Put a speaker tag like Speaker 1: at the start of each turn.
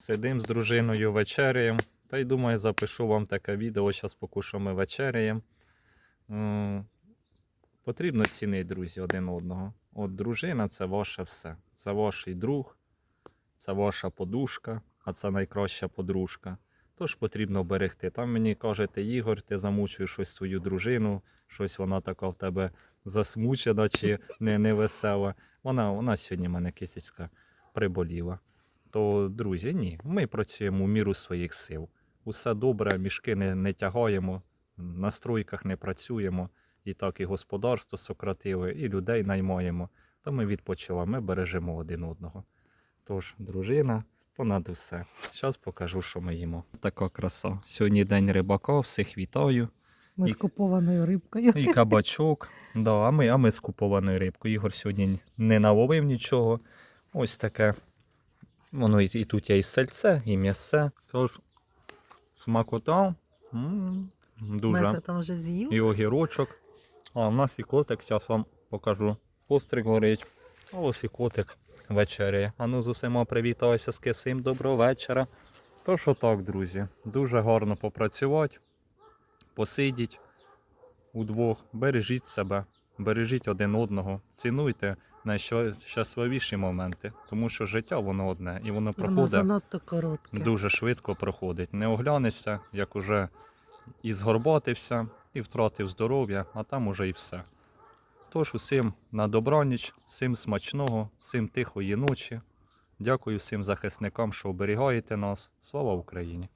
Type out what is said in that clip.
Speaker 1: Сидим з дружиною вечеряємо. Та й думаю, запишу вам таке відео, зараз поки що ми вечеряємо. Потрібно цінити, друзі, один одного. От дружина це ваше все. Це ваш друг, це ваша подушка, а це найкраща подружка. Тож потрібно берегти. Там мені кажете, Ігор, ти замучуєш щось свою дружину, щось вона така в тебе засмучена чи не, невесела. Вона, вона сьогодні в мене кисячка приболіла. То, друзі, ні, ми працюємо в міру своїх сил. Усе добре, мішки не, не тягаємо, на стройках не працюємо, і так і господарство сократили, і людей наймаємо. То ми відпочила, ми бережемо один одного. Тож, дружина, понад усе. Зараз покажу, що ми їмо. Така краса. Сьогодні день рибака, всіх вітаю.
Speaker 2: Ми
Speaker 1: І-
Speaker 2: з купованою рибкою.
Speaker 1: І кабачок. Да, а, ми, а ми з купованою рибкою. Ігор сьогодні не наловив нічого. Ось таке. Воно і, і тут є і сельце, і м'ясе. Тож, смакота. М, Дуже.
Speaker 2: Меса там вже з'їв.
Speaker 1: І огірочок. А в нас і котик, зараз вам покажу. Кострик горить. А ось і котик вечеряє. А ну з усіма привітайся з кисим. Доброго вечора. То що так, друзі, дуже гарно попрацювати, посидіть удвох, бережіть себе, бережіть один одного, цінуйте найщасливіші моменти, тому що життя воно одне і воно
Speaker 2: Воно
Speaker 1: проходить
Speaker 2: занадто коротке.
Speaker 1: дуже швидко проходить. Не оглянешся, як уже і згорбатився, і втратив здоров'я, а там уже і все. Тож усім на добраніч, всім смачного, всім тихої ночі. Дякую всім захисникам, що оберігаєте нас. Слава Україні!